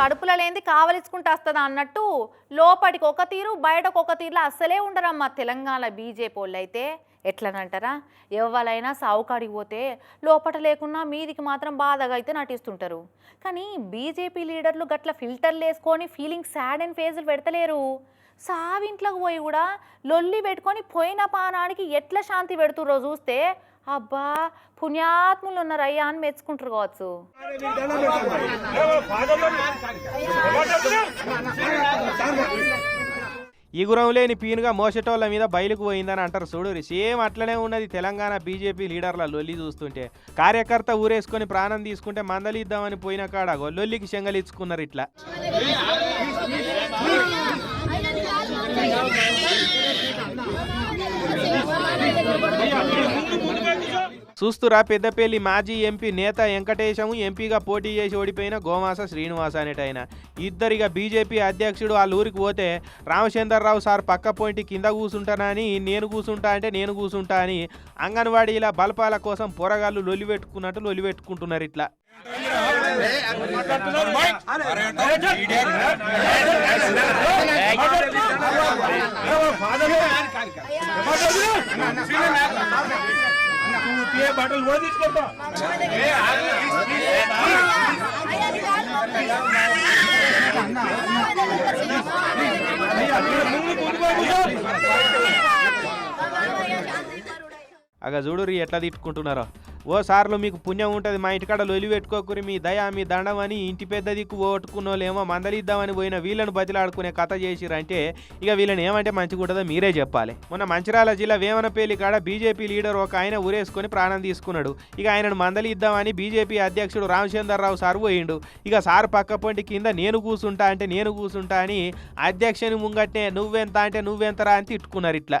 కడుపులో లేనిది కావలించుకుంటూ వస్తుందా అన్నట్టు లోపటికి ఒక తీరు బయటకు ఒక తీరులో అస్సలే ఉండరమ్మా తెలంగాణ బీజేపీ వాళ్ళు అయితే ఎట్లనంటారా? ఎవరైనా సావుకాడికి పోతే లోపట లేకున్నా మీదికి మాత్రం బాధగా అయితే నటిస్తుంటారు. కానీ బీజేపీ లీడర్లు గట్ల ఫిల్టర్లు వేసుకొని ఫీలింగ్ సాడ్ అండ్ ఫేజులు పెడతలేరు. సావింట్లోకి పోయి కూడా లొల్లి పెట్టుకొని పోయిన పానానికి ఎట్లా శాంతి పెడుతుర్రో చూస్తే అబ్బా పుణ్యాత్ములు ఉన్నారయ్యా అని మెచ్చుకుంటారు కావచ్చు ఇగురం లేని పీనుగా మోసటోళ్ళ మీద బయలుకు పోయిందని అంటారు చూడు సేమ్ అట్లనే ఉన్నది తెలంగాణ బీజేపీ లీడర్ల లొల్లి చూస్తుంటే కార్యకర్త ఊరేసుకొని ప్రాణం తీసుకుంటే మందలిద్దామని పోయిన కాడ లొల్లికి శంగలిచ్చుకున్నారు ఇట్లా చూస్తురా పెద్దపల్లి మాజీ ఎంపీ నేత వెంకటేశము ఎంపీగా పోటీ చేసి ఓడిపోయిన గోమాస శ్రీనివాస అనేటైన ఇద్దరిగా బీజేపీ అధ్యక్షుడు వాళ్ళ ఊరికి పోతే రామచంద్రరావు సార్ పక్క పోయింటి కింద కూసుంటానని నేను కూసుంటా అంటే నేను కూసుంటా అని అంగన్వాడీల బల్పాల కోసం పొరగాళ్ళు లొలి పెట్టుకున్నట్టు లొలి పెట్టుకుంటున్నారు ఇట్లా అగ చూడురి ఎట్లా తిట్టుకుంటున్నారో ఓ సార్లు మీకు పుణ్యం ఉంటుంది మా ఇంటికాడ లొలి పెట్టుకోకురి మీ దయ మీ దండం అని ఇంటి పెద్ద దిక్కు ఓటుకున్నోళ్ళేమో మందలిద్దామని పోయిన వీళ్ళను బతిలాడుకునే కథ చేసిరంటే ఇక వీళ్ళని ఏమంటే మంచిగా ఉంటుందో మీరే చెప్పాలి. మొన్న మంచిర్యాల జిల్లా వేమనపేలి కాడ బీజేపీ లీడర్ ఒక ఆయన ఊరేసుకొని ప్రాణం తీసుకున్నాడు. ఇక ఆయనను మందలిద్దామని బీజేపీ అధ్యక్షుడు రామచంద్రరావు సార్ పోయిండు. ఇక సార్ పక్క పొంటి కింద నేను కూసుంటా అంటే నేను కూసుంటా అని అధ్యక్షుని ముంగట్నే నువ్వెంత అంటే నువ్వెంతరా అని తిట్టుకున్నారు ఇట్లా.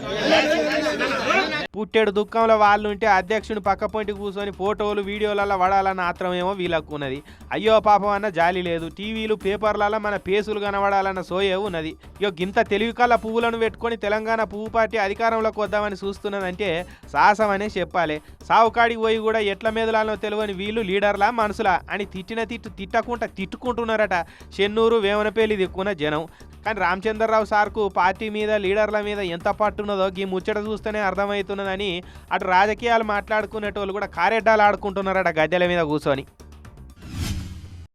పుట్టేడు దుఃఖంలో వాళ్ళు ఉంటే అధ్యక్షుని పక్కపొంటి కూర్చొని ఫోటోలు వీడియోలలో వడాలన్న ఆత్రమేమో వీళ్ళకు ఉన్నది. అయ్యో పాపం అన్న జాలి లేదు. టీవీలు పేపర్లలో మన పేసులు కనబడాలన్న సోయే ఉన్నది. ఇక గింత తెలివి కళ్ళ పువ్వులను పెట్టుకొని తెలంగాణ పువ్వు పార్టీ అధికారంలోకి వద్దామని చూస్తున్నదంటే సాహసం అనే చెప్పాలి. సావుకాడికి పోయి కూడా ఎట్ల మీదలానో తెలియని వీళ్ళు లీడర్లా మనసులా అని తిట్టిన తిట్టు తిట్టకుండా తిట్టుకుంటున్నారట. చెన్నూరు వేమనపేలి దిక్కున జనం. కానీ రామచంద్రరావు సార్కు పార్టీ మీద లీడర్ల మీద ఎంత పట్టున్నదో ఈ ముచ్చట చూస్తేనే అర్థమవుతున్నదని అటు రాజకీయాలు మాట్లాడుకునేటోళ్ళు కూడా కారెడ్డాలు ఆడుకుంటున్నారట గద్దెల మీద కూర్చొని.